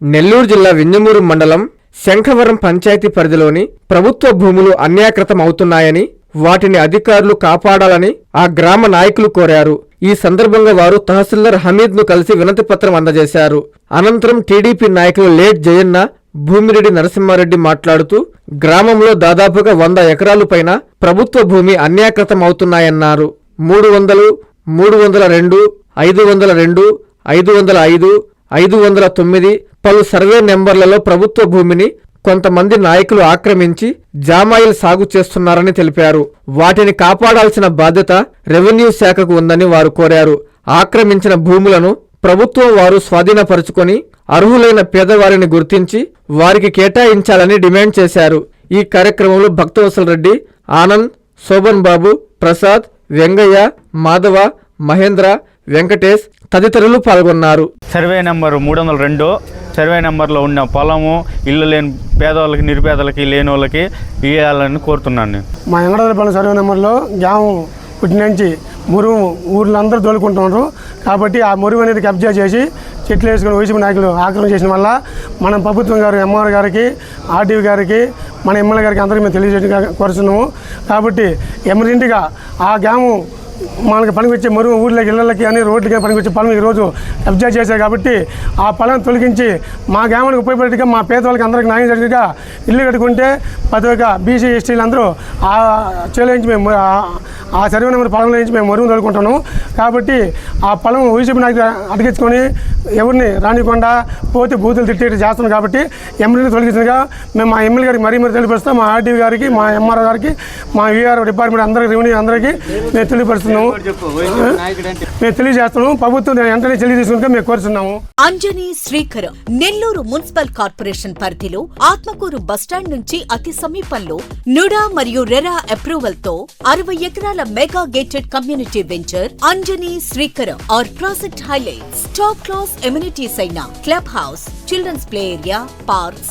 నెల్లూరు జిల్లా వింజమూరు మండలం శంఖవరం పంచాయతీ పరిధిలోని ప్రభుత్వ భూములు అన్యాకృతం అవుతున్నాయని వాటిని అధికారులు కాపాడాలని ఆ గ్రామ నాయకులు కోరారు. ఈ సందర్భంగా వారు తహసీల్దార్ హమీద్ను కలిసి వినతి పత్రం అందజేశారు. అనంతరం టీడీపీ నాయకులు లేట్ జయన్న భూమిరెడ్డి నరసింహారెడ్డి మాట్లాడుతూ గ్రామంలో దాదాపుగా వంద ఎకరాలు పైన ప్రభుత్వ భూమి అన్యాకృతం అవుతున్నాయన్నారు. మూడు వందలు మూడు వందల రెండు ఐదు వందల రెండు ఐదు వందల ఐదు ఐదు వందల తొమ్మిది పలు సర్వే నెంబర్లలో ప్రభుత్వ భూమిని కొంతమంది నాయకులు ఆక్రమించి జామాయిల్ సాగు చేస్తున్నారని తెలిపారు. వాటిని కాపాడాల్సిన బాధ్యత రెవెన్యూ శాఖకు ఉందని వారు కోరారు. ఆక్రమించిన భూములను ప్రభుత్వం వారు స్వాధీనపరుచుకొని అర్హులైన పేదవారిని గుర్తించి వారికి కేటాయించాలని డిమాండ్ చేశారు. ఈ కార్యక్రమంలో భక్తవసల్ రెడ్డి ఆనంద్ శోభన్ బాబు ప్రసాద్ వెంగయ్య మాధవ మహేంద్ర వెంకటేష్ తదితరులు పాల్గొన్నారు. సర్వే నెంబర్ మూడు వందల రెండు సర్వే నెంబర్లో ఉన్న పొలము ఇల్లు లేని పేదవాళ్ళకి నిరుపేదలకి లేని వాళ్ళకి ఇవ్వాలని కోరుతున్నాను నేను. మా ఎంగడపల్లి సర్వే నెంబర్లో గ్రామం పుట్టిన నుంచి మురుగు ఊర్లో అందరూ తోలుకుంటున్నారు. కాబట్టి ఆ మురుగు అనేది కబ్జా చేసి చెట్లు వేసుకుని వైసీపీ నాయకులు ఆక్రమణ చేసిన వల్ల మన ప్రభుత్వం గారు ఎంఆర్ గారికి ఆర్టీవీ గారికి మన ఎమ్మెల్యే గారికి అందరికీ మేము తెలియజేయడం కోరుతున్నాము కాబట్టి ఎమర్జెంట్గా ఆ గ్రామం మనకి పనికొచ్చే మరుగు ఊర్లోకి ఇళ్ళకి అని రోడ్లకి పనికొచ్చే పొలం ఈరోజు కబ్జా చేశారు కాబట్టి ఆ పొలం తొలగించి మా గ్రామానికి ఉపయోగపడేట్టుగా మా పేదవాళ్ళకి అందరికీ న్యాయం జరిగేట్టుగా ఇల్లు కట్టుకుంటే ప్రతి ఒక్క బీసీ ఎస్టీలు అందరూ ఆ చేలో నుంచి మేము ఆ- సర్వే నెంబర్ పొలంలో నుంచి మేము మరుగు తోలుకుంటున్నాం కాబట్టి ఆ పొలం వైసీపీ నాయకులు అడిగించుకొని ఎవరిని రానికుండా పోతే బూతులు తిట్టేట్టు చేస్తున్నాం కాబట్టి ఎమ్మెల్యేని తొలగించగా మేము మా ఎమ్మెల్యే గారికి మరీ మరీ తెలియపరుస్తాం. మా ఆర్టీవీ గారికి మా ఎంఆర్ఓ గారికి మా వీఆర్ఓ డిపార్ట్మెంట్ అందరికీ రెవెన్యూ అందరికీ మేము మేము తెలియజేస్తున్నాము. ప్రభుత్వం వెంటనే చెల్లి తీసుకుంటే మేము కోరుతున్నాము అంజనీ శ్రీకరం నెల్లూరు మున్సిపల్ కార్పొరేషన్ పరిధిలో ఆత్మకూరు బస్టాండ్ నుంచి అతి సమీపంలో నుడా మరియు రెరా అప్రూవల్తో అరవై ఎకరాల mega gated community venture Anjani Srikaram R project highlights. Top class amenities అయిన club house children's play area parks